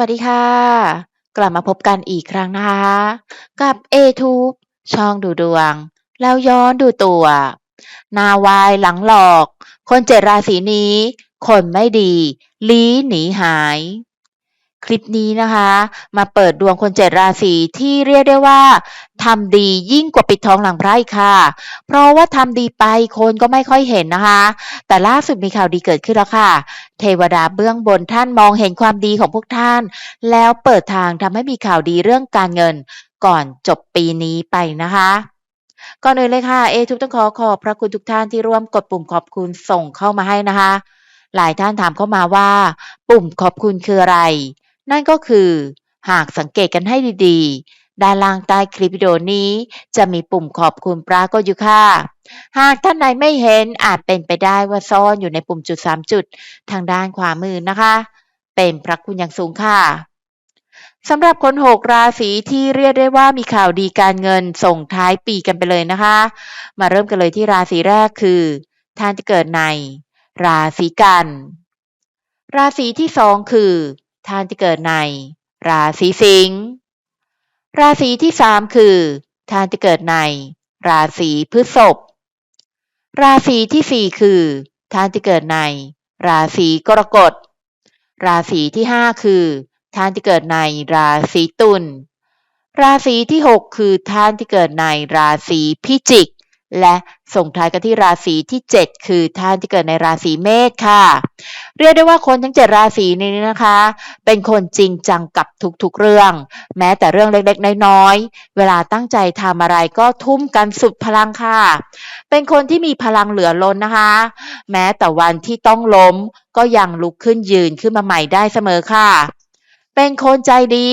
สวัสดีค่ะ กลับมาพบกันอีกครั้งนะคะ กับเอทูบช่องดูดวง แล้วย้อนดูตัว นาวายหลังหลอก คนเจ็ดราศีนี้ คนไม่ดี ลี้หนีหาย คลิปนี้นะคะ มาเปิดดวงคนเจ็ดราศีที่เรียกได้ว่าทำดียิ่งกว่าปิดทองหลังพระอีกค่ะ เพราะว่าทำดีไปคนก็ไม่ค่อยเห็นนะคะ แต่ล่าสุดมีข่าวดีเกิดขึ้นแล้วค่ะ เทวดาเบื้องบนท่านมองเห็นความดีของพวกท่าน แล้วเปิดทางทำให้มีข่าวดีเรื่องการเงิน ก่อนจบปีนี้ไปนะคะก่อนอื่นเลยค่ะเอทุกต้องขอขอบพระคุณทุกท่านที่ร่วมกดปุ่มขอบคุณส่งเข้ามาให้นะคะ หลายท่านถามเข้ามาว่า ปุ่มขอบคุณคืออะไร นั่นก็คือ หากสังเกตกันให้ดีๆ ด้านล่างใต้คลิปวิดีโอนี้จะมีปุ่มขอบคุณปรากฏอยู่ค่ะ หากท่านใดไม่เห็นอาจเป็นไปได้ว่าซ่อนอยู่ในปุ่มจุด 3 จุด ทางด้านขวามือนะคะ เป็นพระคุณอย่างสูงค่ะสำหรับคน6ราศีที่เรียกได้ว่ามีข่าวดีการเงินส่งท้ายปีกันไปเลยนะคะ มาเริ่มกันเลยที่ราศีแรกคือ ท่านที่เกิดใน ราศีกัน ราศีที่สองคือ ท่านที่เกิดใน ราศีสิงห์ราศีที่สามคือ ท่านที่เกิดใน ราศีพฤษภราศีที่สี่คือ ท่านที่เกิดใน ราศีกรกฎ ราศีที่ห้าคือ ท่านที่เกิดในราศีตุลราศีที่หกคือท่านที่เกิดในราศีพิจิก และ ส่งท้ายกันที่ราศีที่ 7 คือท่านที่เกิดในราศีเมษค่ะ เรียกได้ว่าคนทั้ง 7 ราศีนี้นะคะ เป็นคนจริงจังกับทุกๆเรื่อง แม้แต่เรื่องเล็กๆ น้อยๆ เวลาตั้งใจทำอะไรก็ทุ่มกันสุดพลังค่ะ เป็นคนที่มีพลังเหลือล้นนะคะ แม้แต่วันที่ต้องล้มก็ยังลุกขึ้นยืนขึ้นมาใหม่ได้เสมอค่ะ เป็นคนใจดี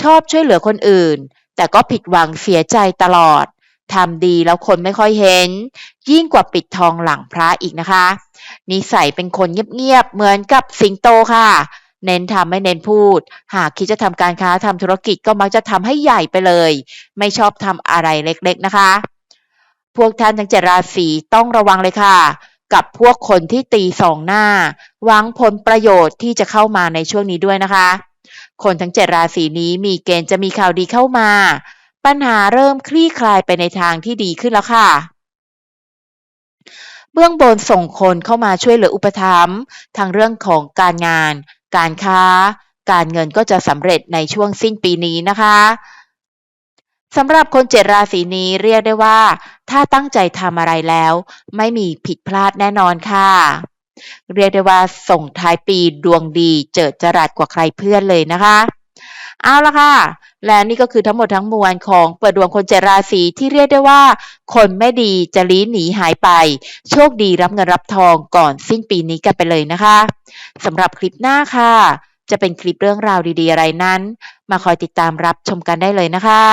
ชอบช่วยเหลือคนอื่น แต่ก็ผิดหวังเสียใจตลอด ทำดีแล้วคนไม่ค่อยเห็น ยิ่งกว่าปิดทองหลังพระอีกนะคะ นิสัยเป็นคนเงียบๆ เหมือนกับสิงโตค่ะ เน้นทำไม่เน้นพูด หากคิดจะทำการค้าทำธุรกิจก็มักจะทำให้ใหญ่ไปเลย ไม่ชอบทำอะไรเล็กๆนะคะ พวกท่านทั้งเจดราศีต้องระวังเลยค่ะ กับพวกคนที่ตีสองหน้าหวังผลประโยชน์ที่จะเข้ามาในช่วงนี้ด้วยนะคะ คนทั้งเจ็ดราศีนี้มีเกณฑ์จะมีข่าวดีเข้ามา ปัญหาเริ่มคลี่คลายไปในทางที่ดีขึ้นแล้วค่ะ เบื้องบนส่งคนเข้ามาช่วยเหลืออุปถัมภ์ทางเรื่องของการงาน การค้า การเงินก็จะสำเร็จในช่วงสิ้นปีนี้นะคะสำหรับคนเจ็ดราศีนี้เรียกได้ว่า ถ้าตั้งใจทำอะไรแล้ว ไม่มีผิดพลาดแน่นอนค่ะ เรียกได้ว่าส่งท้ายปีดวงดีเจิดจรัสกว่าใครเพื่อนเลยนะคะ เอาละค่ะ และนี่ก็คือทั้งหมดทั้งมวลของเปิดดวงคนเจราศีที่เรียกได้ว่า คนไม่ดีจะลี้หนีหายไป โชคดีรับเงินรับทองก่อนสิ้นปีนี้กันไปเลยนะคะสำหรับคลิปหน้าค่ะ จะเป็นคลิปเรื่องราวดีๆอะไรนั้น มาคอยติดตามรับชมกันได้เลยนะคะ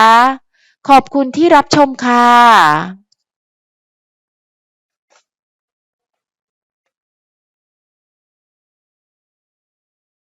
ขอบคุณที่รับชมค่ะ